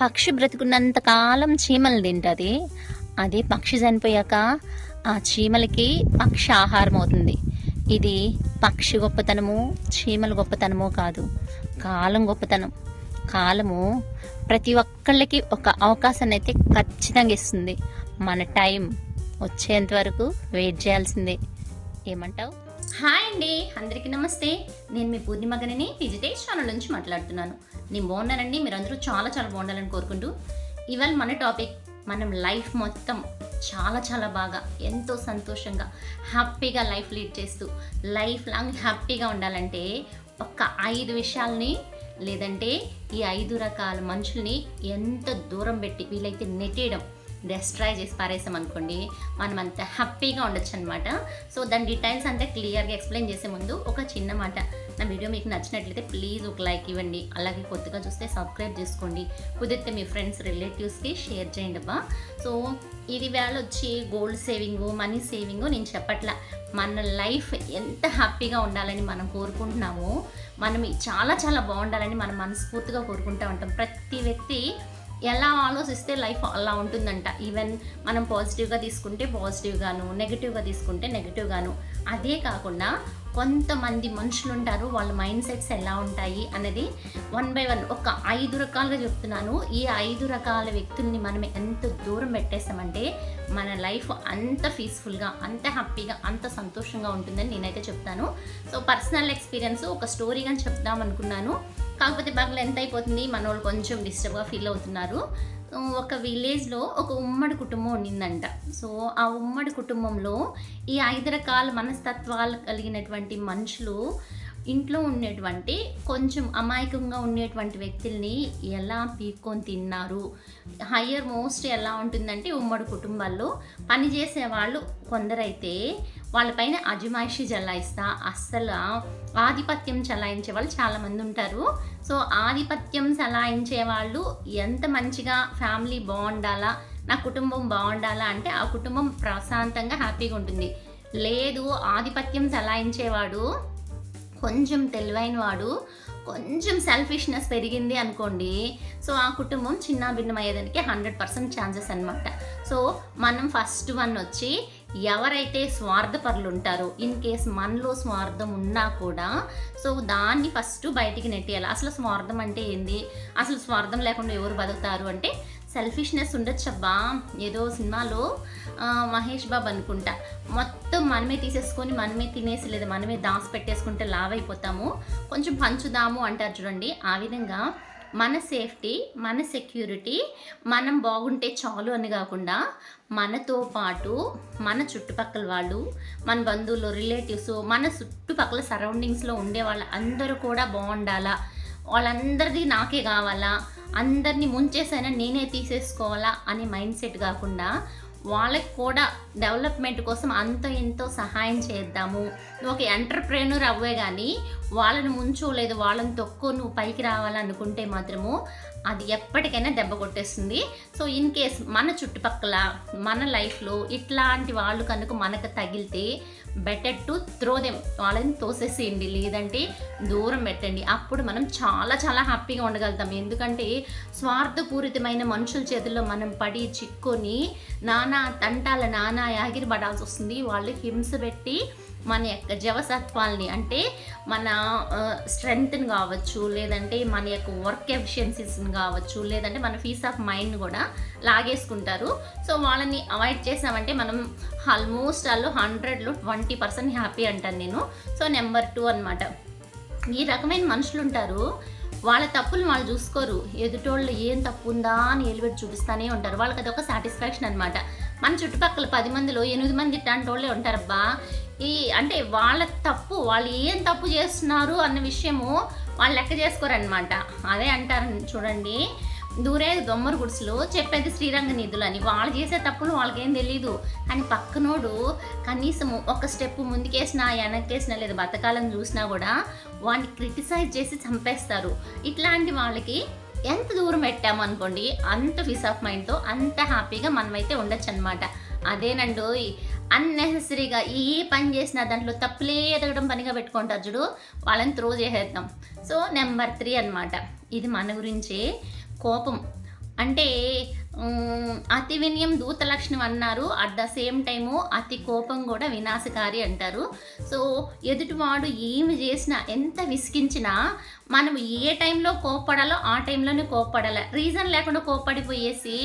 పక్షి బ్రతుకున్నంత కాలం చీమలు తింటుంది. అదే పక్షి చనిపోయాక ఆ చీమలకి పక్షి ఆహారం అవుతుంది. ఇది పక్షి గొప్పతనము చీమల గొప్పతనము కాదు. కాలం గొప్పతనం. కాలము ప్రతి ఒక్కళ్ళకి ఒక అవకాశాన్ని అయితే ఖచ్చితంగా ఇస్తుంది. మన టైం వచ్చేంత వరకు వెయిట్ చేయాల్సిందే. ఏమంటావు? హాయ్ అండి అందరికీ నమస్తే. నేను మీ పూర్ణిమ గనిని విజిటేజ్ ఛానల్ నుంచి మాట్లాడుతున్నాను. నేను బాగున్నానండి మీరందరూ చాలా చాలా బాగుండాలని కోరుకుంటూ. ఇవాళ మన టాపిక్ మనం లైఫ్ మొత్తం చాలా చాలా బాగా ఎంతో సంతోషంగా హ్యాపీగా లైఫ్ లీడ్ చేస్తూ లైఫ్ లాంగ్ హ్యాపీగా ఉండాలంటే ఒక ఐదు విషయాల్ని లేదంటే ఈ ఐదు రకాల మనుషుల్ని ఎంత దూరం పెట్టి వీలైతే నెట్టేయడం. డెస్ట్రాయ్ చేసి పారేసాం అనుకోండి మనం అంత హ్యాపీగా ఉండొచ్చు అనమాట సో దాని డీటెయిల్స్ అంతా క్లియర్గా ఎక్స్ప్లెయిన్ చేసే ముందు ఒక చిన్న మాట. నా వీడియో మీకు నచ్చినట్లయితే ప్లీజ్ ఒక లైక్ ఇవ్వండి. అలాగే కొత్తగా చూస్తే సబ్స్క్రైబ్ చేసుకోండి. కుదిరితే మీ ఫ్రెండ్స్ రిలేటివ్స్కి షేర్ చేయండి అబ్బా. సో ఇది వేళ వచ్చి గోల్డ్ సేవింగ్ మనీ సేవింగ్ నేను చెప్పట్లా. మన లైఫ్ ఎంత హ్యాపీగా ఉండాలని మనం కోరుకుంటున్నామో మనం చాలా చాలా బాగుండాలని మనం మనస్ఫూర్తిగా కోరుకుంటూ ఉంటాం. ప్రతి వ్యక్తి ఎలా ఆలోచిస్తే లైఫ్ అలా ఉంటుందంట. ఈవెన్ మనం పాజిటివ్గా తీసుకుంటే పాజిటివ్గాను నెగిటివ్గా తీసుకుంటే నెగిటివ్గాను అదే కాకుండా కొంతమంది మనుషులు ఉంటారు వాళ్ళ మైండ్ సెట్స్ ఎలా ఉంటాయి అనేది వన్ బై వన్ ఒక ఐదు రకాలుగా చెప్తున్నాను. ఈ ఐదు రకాల వ్యక్తుల్ని మనం ఎంత దూరం పెట్టేస్తామంటే మన లైఫ్ అంత పీస్ఫుల్గా అంత హ్యాపీగా అంత సంతోషంగా ఉంటుందని నేనైతే చెప్తాను. సో పర్సనల్ ఎక్స్పీరియన్స్ ఒక స్టోరీగా చెప్దాం అనుకున్నాను కాకపోతే బాగా లెంత్ అయిపోతుంది. మన వాళ్ళు కొంచెం డిస్టర్బ్గా ఫీల్ అవుతున్నారు. ఒక విలేజ్లో ఒక ఉమ్మడి కుటుంబం ఉండిందంట. సో ఆ ఉమ్మడి కుటుంబంలో ఈ ఐదు రకాల మనస్తత్వాలు కలిగినటువంటి మనుషులు ఇంట్లో ఉండేటువంటి కొంచెం అమాయకంగా ఉండేటువంటి వ్యక్తుల్ని ఎలా పీక్కొని తిన్నారు? హయ్యర్ మోస్ట్ ఎలా ఉంటుందంటే ఉమ్మడి కుటుంబాల్లో పనిచేసే వాళ్ళు కొందరైతే వాళ్ళపైన అజమాయిషి చలాయిస్తా అస్సలు ఆధిపత్యం చలాయించే వాళ్ళు చాలామంది ఉంటారు. సో ఆధిపత్యం చలాయించే వాళ్ళు ఎంత మంచిగా ఫ్యామిలీ బాగుండాలా నా కుటుంబం బాగుండాలా అంటే ఆ కుటుంబం ప్రశాంతంగా హ్యాపీగా ఉంటుంది. లేదు ఆధిపత్యం చలాయించేవాడు కొంచెం తెలివైన వాడు కొంచెం సెల్ఫిష్నెస్ పెరిగింది అనుకోండి సో ఆ కుటుంబం చిన్న భిన్నమయ్యేదానికి హండ్రెడ్ పర్సెంట్ ఛాన్సెస్ అనమాట సో మనం ఫస్ట్ వన్ వచ్చి ఎవరైతే స్వార్థపరులు ఉంటారో ఇన్ కేస్ మనలో స్వార్థం ఉన్నా కూడా సో దాన్ని ఫస్ట్ బయటికి నెట్టేయాలి. అసలు స్వార్థం అంటే ఏంది? అసలు స్వార్థం లేకుండా ఎవరు బతుకుతారు అంటే సెల్ఫిష్నెస్ ఉండొచ్చబ్బా. ఏదో సినిమాలో మహేష్ బాబు అనుకుంటా. మొత్తం మనమే తీసేసుకొని మనమే తినేసి లేదా మనమే దాసి పెట్టేసుకుంటే లావ్ అయిపోతాము కొంచెం పంచుదాము అంటారు చూడండి. ఆ విధంగా మన సేఫ్టీ మన సెక్యూరిటీ మనం బాగుంటే చాలు అని కాకుండా మనతో పాటు మన చుట్టుపక్కల వాళ్ళు మన బంధువులు రిలేటివ్స్ మన చుట్టుపక్కల సరౌండింగ్స్లో ఉండే వాళ్ళ అందరూ కూడా బాగుండాలా? వాళ్ళందరిది నాకే కావాలా? అందరినీ ముంచేసైనా నేనే తీసేసుకోవాలా? అనే మైండ్ సెట్ కాకుండా వాళ్ళకి కూడా డెవలప్మెంట్ కోసం అంత ఎంతో సహాయం చేద్దాము. నువ్వు ఒక ఎంటర్ప్రెన్యూర్ అవ్వే కానీ వాళ్ళని ముంచో లేదు వాళ్ళని తొక్కో నువ్వు పైకి రావాలనుకుంటే మాత్రము అది ఎప్పటికైనా దెబ్బ కొట్టేస్తుంది. సో ఇన్ కేస్ మన చుట్టుపక్కల మన లైఫ్లో ఇట్లాంటి వాళ్ళు కనుక మనకు తగిలితే బెటర్ టు త్రో దెమ్ వాళ్ళని తోసేసేయండి. లేదంటే దూరం పెట్టండి. అప్పుడు మనం చాలా చాలా హ్యాపీగా ఉండగలుగుతాం. ఎందుకంటే స్వార్థపూరితమైన మనుషుల చేతుల్లో మనం పడి చిక్కుని నానా తంటాల నానా యాగిరి పడాల్సి వస్తుంది. వాళ్ళు హింస పెట్టి మన యొక్క జవసత్వాల్ని అంటే మన స్ట్రెంగ్త్ని కావచ్చు లేదంటే మన యొక్క వర్క్ ఎఫిషియన్సీస్ని కావచ్చు లేదంటే మన పీస్ ఆఫ్ మైండ్ కూడా లాగేసుకుంటారు. సో వాళ్ళని అవాయిడ్ చేసామంటే మనం ఆల్మోస్ట్ వాళ్ళు హండ్రెడ్లో ట్వంటీ పర్సెంట్ హ్యాపీ అంటాను నేను. సో నెంబర్ టూ అనమాట ఈ రకమైన మనుషులు ఉంటారు. వాళ్ళ తప్పులు వాళ్ళు చూసుకోరు. ఎదుటోళ్ళు ఏం తప్పు ఉందా అని ఎలిపెట్టి చూపిస్తానే ఉంటారు. వాళ్ళకి అది ఒక సాటిస్ఫాక్షన్ అనమాట మన చుట్టుపక్కల పది మందిలో ఎనిమిది మంది ఇట్లాంటి వాళ్ళే ఉంటారబ్బా. ఈ అంటే వాళ్ళ తప్పు వాళ్ళు ఏం తప్పు చేస్తున్నారు అన్న విషయము వాళ్ళు లెక్క చేసుకోరనమాట అదే అంటారు చూడండి. దూరే దొమ్మరు గుడిసెలు చెప్పేది శ్రీరంగ నిధులు అని వాళ్ళు చేసే తప్పులు వాళ్ళకేం తెలియదు కానీ పక్కనోడు కనీసం ఒక స్టెప్ ముందుకేసినా వెనక్కేసినా లేదా బతకాలని చూసినా కూడా వాడిని క్రిటిసైజ్ చేసి చంపేస్తారు. ఇట్లాంటి వాళ్ళకి ఎంత దూరం పెట్టాము అనుకోండి అంత పీస్ ఆఫ్ మైండ్తో అంత హ్యాపీగా మనమైతే ఉండొచ్చు అనమాట అదేనండి అన్నెసెసరీగా ఏ పని చేసినా దాంట్లో తప్పులే ఎదగడం పనిగా పెట్టుకుంటారు చూడు వాళ్ళని త్రో చేసేద్దాం. సో నెంబర్ త్రీ అనమాట ఇది మన గురించే కోపం. అంటే అతి వినయం దూత లక్షణం అన్నారు అట్ ద సేమ్ టైము అతి కోపం కూడా వినాశకారి అంటారు. సో ఎదుటివాడు ఏమి చేసినా ఎంత విసిగించినా మనం ఏ టైంలో కోప్పడాలో ఆ టైంలోనే కోప్పడాలి. రీజన్ లేకుండా కోప్పడిపోయేసి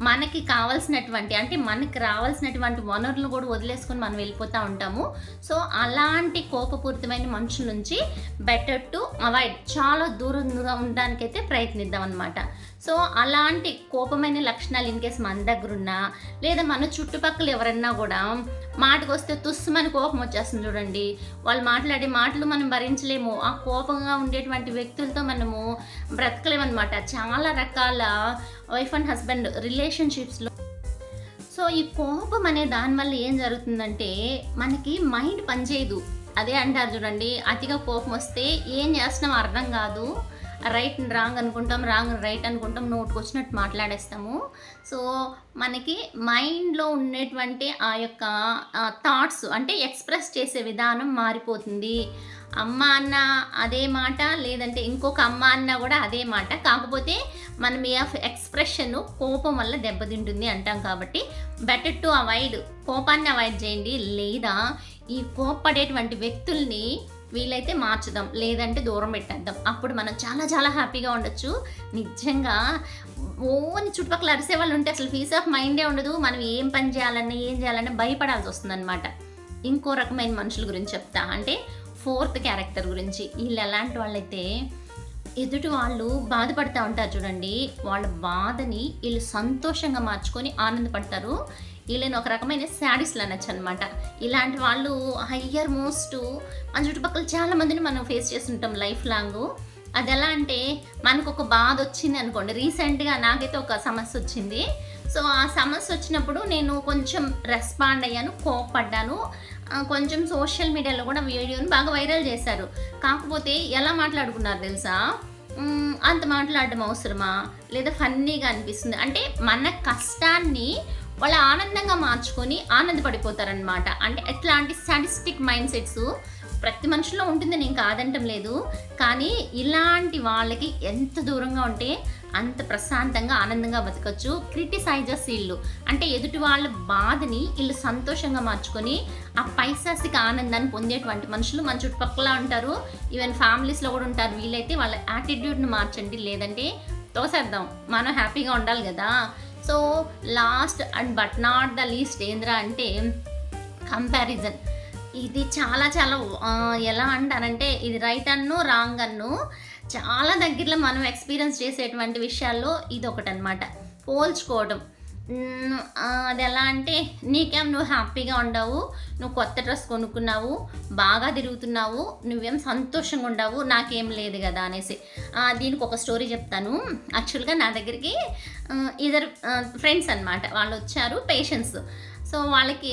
మనకి కావాల్సినటువంటి అంటే మనకి రావాల్సినటువంటి వనరులను కూడా వదిలేసుకొని మనం వెళ్ళిపోతూ ఉంటాము. సో అలాంటి కోపపూరితమైన మనుషుల నుంచి బెటర్ టు అవాయిడ్ చాలా దూరంగా ఉండడానికైతే ప్రయత్నిద్దాం అనమాట సో అలాంటి కోపమైన లక్షణాలు ఇన్ కేస్ మన దగ్గర ఉన్నా లేదా మన చుట్టుపక్కల ఎవరన్నా కూడా మాటకు వస్తే తుస్సుమని కోపం వచ్చేస్తుంది చూడండి. వాళ్ళు మాట్లాడే మాటలు మనం భరించలేము. ఆ కోపంగా ఉండేటువంటి వ్యక్తులతో మనము బ్రతకలేమన్నమాట. చాలా రకాల వైఫ్ అండ్ హస్బెండ్ రిలేషన్షిప్స్లో సో ఈ కోపం అనే దానివల్ల ఏం జరుగుతుందంటే మనకి మైండ్ పనిచేయదు. అదే అంటారు చూడండి అతిగా కోపం వస్తే ఏం చేస్తున్నాం అర్థం కాదు. రైట్ రాంగ్ అనుకుంటాం రాంగ్ రైట్ అనుకుంటాం నోట్కి వచ్చినట్టు మాట్లాడేస్తాము. సో మనకి మైండ్లో ఉండేటువంటి ఆ యొక్క థాట్స్ అంటే ఎక్స్ప్రెస్ చేసే విధానం మారిపోతుంది. అమ్మ అన్న అదే మాట లేదంటే ఇంకొక అమ్మ అన్న కూడా అదే మాట. కాకపోతే మనం ఏ ఎక్స్ప్రెషన్ కోపం వల్ల దెబ్బతింటుంది అంటాం కాబట్టి బెటర్ టు అవాయిడ్ కోపాన్ని అవాయిడ్ చేయండి. లేదా ఈ కోప్పడేటువంటి వ్యక్తుల్ని వీలైతే మార్చుదాం లేదంటే దూరం పెట్టేద్దాం. అప్పుడు మనం చాలా చాలా హ్యాపీగా ఉండొచ్చు. నిజంగా ఓని చుట్టుపక్కల అరిసే వాళ్ళు ఉంటే అసలు పీస్ ఆఫ్ మైండే ఉండదు. మనం ఏం పని చేయాలన్నా ఏం చేయాలన్నా భయపడాల్సి వస్తుందన్నమాట. ఇంకో రకమైన మనుషుల గురించి చెప్తా. అంటే ఫోర్త్ క్యారెక్టర్ గురించి. వీళ్ళు ఎలాంటి వాళ్ళైతే ఎదుటి వాళ్ళు బాధపడుతూ ఉంటారు చూడండి. వాళ్ళ బాధని వీళ్ళు సంతోషంగా మార్చుకొని ఆనందపడతారు. వీళ్ళని ఒక రకమైన శాడీస్లు అనొచ్చు అనమాట ఇలాంటి వాళ్ళు హయ్యర్ మోస్ట్ మన చుట్టుపక్కల చాలా మందిని మనం ఫేస్ చేస్తుంటాం లైఫ్ లాంగ్. అది ఎలా అంటే మనకు ఒక బాధ వచ్చింది అనుకోండి. రీసెంట్గా నాకైతే ఒక సమస్య వచ్చింది. సో ఆ సమస్య వచ్చినప్పుడు నేను కొంచెం రెస్పాండ్ అయ్యాను కోపడ్డాను కొంచెం సోషల్ మీడియాలో కూడా వీడియోని బాగా వైరల్ చేశారు. కాకపోతే ఎలా మాట్లాడుకున్నారు తెలుసా? అంత మాట్లాడడం అవసరమా? లేదా ఫన్నీగా అనిపిస్తుంది? అంటే మన కష్టాన్ని వాళ్ళు ఆనందంగా మార్చుకొని ఆనందపడిపోతారనమాట అంటే ఎట్లాంటి స్టాటిస్టిక్ మైండ్ సెట్స్ ప్రతి మనిషిలో ఉంటుంది నేను కాదంటం లేదు. కానీ ఇలాంటి వాళ్ళకి ఎంత దూరంగా ఉంటే అంత ప్రశాంతంగా ఆనందంగా బతకచ్చు. క్రిటిసైజర్స్ ఇల్లు. అంటే ఎదుటి వాళ్ళ బాధని వీళ్ళు సంతోషంగా మార్చుకొని ఆ పైశాసిక ఆనందాన్ని పొందేటువంటి మనుషులు మన చుట్టుపక్కల ఉంటారు. ఈవెన్ ఫ్యామిలీస్లో కూడా ఉంటారు. వీలైతే వాళ్ళ యాటిట్యూడ్ని మార్చండి. లేదంటే తోసేద్దాం. మనం హ్యాపీగా ఉండాలి కదా. So last and but not the least ఏంద్రా అంటే కంపారిజన్ ఇది చాలా చాలా ఎలా అంటారంటే ఇది రైట్ అన్ను రాంగ్ అన్ను చాలా దగ్గరలో మనం ఎక్స్పీరియన్స్ చేసేటువంటి విషయాల్లో ఇది ఒకటనమాట పోల్చుకోవడం అది ఎలా అంటే నీకేం నువ్వు హ్యాపీగా ఉండవు నువ్వు కొత్త డ్రెస్ కొనుక్కున్నావు బాగా తిరుగుతున్నావు నువ్వేం సంతోషంగా ఉండవు నాకేం లేదు కదా అనేసి. దీనికి ఒక స్టోరీ చెప్తాను. యాక్చువల్గా నా దగ్గరికి ఇద్దరు ఫ్రెండ్స్ అనమాట వాళ్ళు వచ్చారు పేషెంట్స్ సో వాళ్ళకి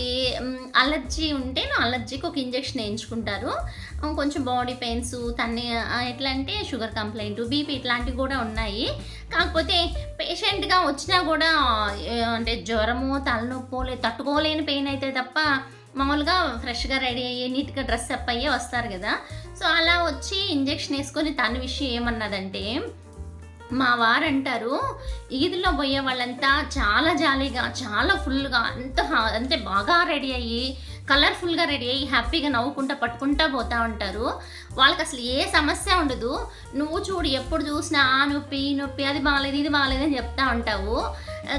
అలర్జీ ఉంటే నా అలర్జీకి ఒక ఇంజెక్షన్ వేయించుకుంటారు. కొంచెం బాడీ పెయిన్స్ తన్ని ఎట్లా అంటే షుగర్ కంప్లైంట్ బీపీ ఇట్లాంటివి కూడా ఉన్నాయి. కాకపోతే పేషెంట్గా వచ్చినా కూడా అంటే జ్వరము తలనొప్పో లేదు తట్టుకోలేని పెయిన్ అయితే తప్ప మామూలుగా ఫ్రెష్గా రెడీ అయ్యి నీట్గా డ్రెస్ అప్ అయ్యే వస్తారు కదా. సో అలా వచ్చి ఇంజెక్షన్ వేసుకొని తన విషయం ఏమన్నదంటే మా వారు అంటారు ఈదులో పోయే వాళ్ళంతా చాలా జాలీగా చాలా ఫుల్గా అంత అంటే బాగా రెడీ అయ్యి కలర్ఫుల్గా రెడీ అయ్యి హ్యాపీగా నవ్వుకుంటా పట్టుకుంటా పోతా ఉంటారు. వాళ్ళకి అసలు ఏ సమస్య ఉండదు. నువ్వు చూడు ఎప్పుడు చూసినా ఆ నొప్పి ఈ నొప్పి అది బాగాలేదు ఇది బాగాలేదు అని చెప్తా ఉంటావు.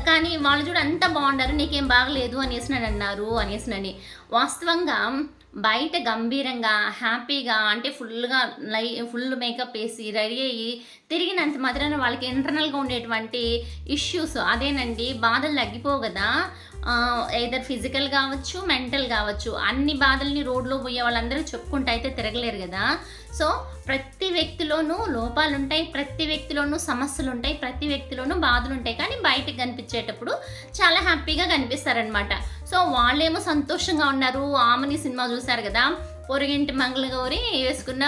కానీ వాళ్ళు చూడు అంత బాగున్నారు నీకేం బాగలేదు అనేసినాడు అన్నారు అనేసినని వాస్తవంగా బయట గంభీరంగా హ్యాపీగా అంటే ఫుల్గా లై ఫుల్ మేకప్ వేసి రెడీ అయ్యి తిరిగినంత మాత్రాన వాళ్ళకి ఇంటర్నల్గా ఉండేటువంటి ఇష్యూస్ అదేనండి బాధలు తగ్గిపోవు కదా. ఏదర్ ఫిజికల్ కావచ్చు మెంటల్ కావచ్చు. అన్ని బాధల్ని రోడ్లో పోయే వాళ్ళందరూ చెప్పుకుంటూ అయితే తిరగలేరు కదా. సో ప్రతి వ్యక్తిలోనూ లోపాలు ఉంటాయి ప్రతి వ్యక్తిలోనూ సమస్యలు ఉంటాయి ప్రతి వ్యక్తిలోనూ బాధలు ఉంటాయి కానీ బయటకు కనిపించేటప్పుడు చాలా హ్యాపీగా కనిపిస్తారనమాట సో వాళ్ళేమో సంతోషంగా ఉన్నారు. ఆమెని సినిమా చూశారు కదా. పొరిగింటి మంగళగౌరి వేసుకున్న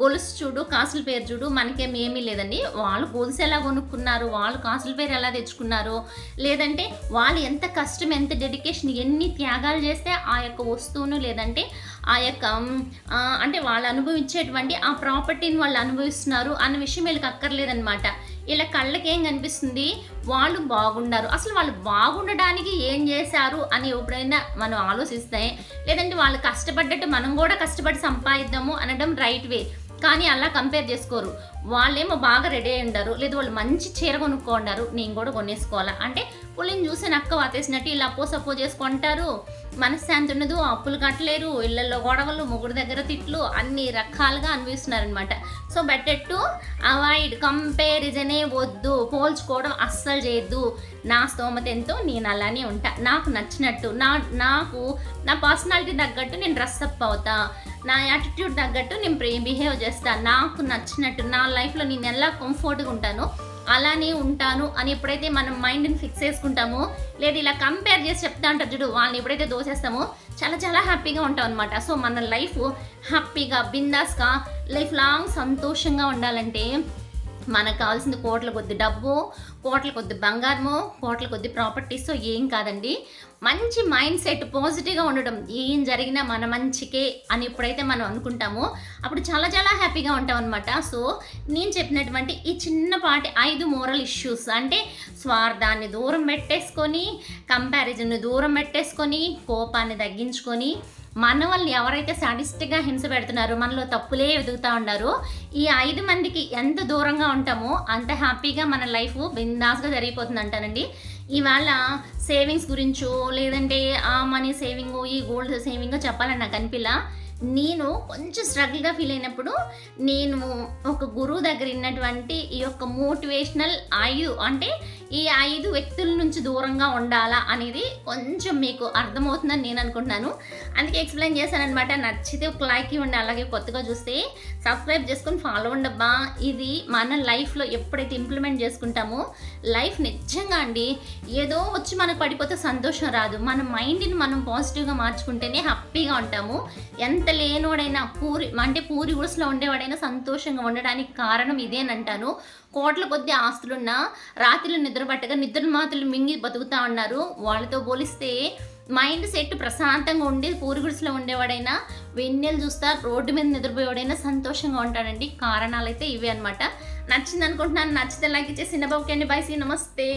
గొలుసు చూడు కాసుల పేరు చూడు మనకేం ఏమీ లేదండి. వాళ్ళు గొలుసు ఎలా కొనుక్కున్నారు? వాళ్ళు కాసుల పేరు ఎలా తెచ్చుకున్నారు? లేదంటే వాళ్ళు ఎంత కష్టం ఎంత డెడికేషన్ ఎన్ని త్యాగాలు చేస్తే ఆ యొక్క వస్తువును లేదంటే ఆ యొక్క అంటే వాళ్ళు అనుభవించేటువంటి ఆ ప్రాపర్టీని వాళ్ళు అనుభవిస్తున్నారు అన్న విషయం వీళ్ళకి అక్కర్లేదనమాట ఇలా కళ్ళకి ఏం కనిపిస్తుంది? వాళ్ళు బాగుండారు. అసలు వాళ్ళు బాగుండడానికి ఏం చేశారు అని ఎప్పుడైనా మనం ఆలోచిస్తే లేదంటే వాళ్ళు కష్టపడ్డట్టు మనం కూడా కష్టపడి సంపాదిద్దాము అనడం రైట్ వే కానీ అలా కంపేర్ చేసుకోరు. వాళ్ళేమో బాగా రెడీ అయి ఉండరు. లేదు వాళ్ళు మంచి చీర కొనుక్కోండారు. నేను కూడా కొనేసుకోవాలా? అంటే పులిని చూసి నక్క వాతేసినట్టు ఇలా అప్పో సపో చేసుకుంటారు. మనశ్శాంతి ఉండదు అప్పులు కట్టలేరు ఇళ్ళలో గొడవలు ముగ్గురు దగ్గర తిట్లు అన్ని రకాలుగా అనిపిస్తున్నారనమాట సో బెటర్ టు అవాయిడ్ కంపారిజనే వద్దు పోల్చుకోవడం అస్సలు చేయొద్దు. నా స్తోమత ఎంతో నేను అలానే ఉంటా. నాకు నచ్చినట్టు నా నాకు నా పర్సనాలిటీ తగ్గట్టు నేను డ్రెస్ అప్ అవుతా. నా యాటిట్యూడ్ తగ్గట్టు నేను ప్రే బిహేవ్ చేస్తా. నాకు నచ్చినట్టు నా లైఫ్లో నేను ఎలా కంఫర్ట్గా ఉంటానో అలానే ఉంటాను అని ఎప్పుడైతే మనం మైండ్ని ఫిక్స్ చేసుకుంటామో లేదు ఇలా కంపేర్ చేసి చెప్తా అంటారు చూడు వాళ్ళని ఎప్పుడైతే దోసేస్తామో చాలా చాలా హ్యాపీగా ఉంటాం అనమాట సో మన లైఫ్ హ్యాపీగా బిందాస్గా లైఫ్ లాంగ్ సంతోషంగా ఉండాలంటే మనకు కావాల్సింది కోట్ల కొద్ది డబ్బు కోట్ల కొద్ది బంగారము కోట్ల కొద్ది ప్రాపర్టీస్ ఏం కాదండి. మంచి మైండ్ సెట్ పాజిటివ్గా ఉండడం ఏం జరిగినా మన మంచికే అని ఎప్పుడైతే మనం అనుకుంటామో అప్పుడు చాలా చాలా హ్యాపీగా ఉంటాం అనమాట సో నేను చెప్పినటువంటి ఈ చిన్నపాటి ఐదు మోరల్ ఇష్యూస్ అంటే స్వార్థాన్ని దూరం పెట్టేసుకొని కంపారిజన్ని దూరం పెట్టేసుకొని కోపాన్ని తగ్గించుకొని మన వాళ్ళని ఎవరైతే సాటిస్టిక్గా హింస పెడుతున్నారో మనలో తప్పులే వెతుకుతూ ఉన్నారో ఈ ఐదు మందికి ఎంత దూరంగా ఉంటామో అంత హ్యాపీగా మన లైఫ్ బిందాస్గా జరిగిపోతుంది అంటానండి ఇవాళ సేవింగ్స్ గురించో లేదంటే ఆ మనీ సేవింగ్ ఈ గోల్డ్ సేవింగ్ చెప్పాలని నాకు అనిపిలా నేను కొంచెం స్ట్రగుల్గా ఫీల్ అయినప్పుడు నేను ఒక గురువు దగ్గర ఉన్నటువంటి ఈ యొక్క మోటివేషనల్ ఆయు అంటే ఈ ఐదు వ్యక్తుల నుంచి దూరంగా ఉండాలా అనేది కొంచెం మీకు అర్థమవుతుందని నేను అనుకుంటున్నాను. అందుకే ఎక్స్ప్లెయిన్ చేశానమాట నచ్చితే ఒక లైక్ ఇవ్వండి అలాగే కొత్తగా చూస్తే సబ్స్క్రైబ్ చేసుకొని ఫాలో ఉండబ్బా ఇది మన లైఫ్లో ఎప్పుడైతే ఇంప్లిమెంట్ చేసుకుంటామో లైఫ్ నిజంగా అండి ఏదో వచ్చి మనకు పడిపోతే సంతోషం రాదు. మన మైండ్ని మనం పాజిటివ్గా మార్చుకుంటేనే హ్యాపీగా ఉంటాము. ఎంత లేనోడైనా పూరి అంటే పూరి గుడిసెలో ఉండేవాడైనా సంతోషంగా ఉండడానికి కారణం ఇదేనంటాను. కోట్ల కొద్ది ఆస్తులున్నా రాత్రులు నిద్రపట్టగా నిద్ర మాత్రలు మింగి బతుకుతా ఉన్నారు. వాళ్ళతో పోలిస్తే మైండ్ సెట్ ప్రశాంతంగా ఉండి పూరిగుడిసలో ఉండేవాడైనా వెన్నెలు చూస్తా రోడ్డు మీద నిద్రపోయేవాడైనా సంతోషంగా ఉంటాడండి. కారణాలు అయితే ఇవే అనమాట నచ్చింది అనుకుంటున్నాను నచ్చితే లైక్ ఇచ్చేసి చిన్నబాబుకి అండి. బైసీ నమస్తే.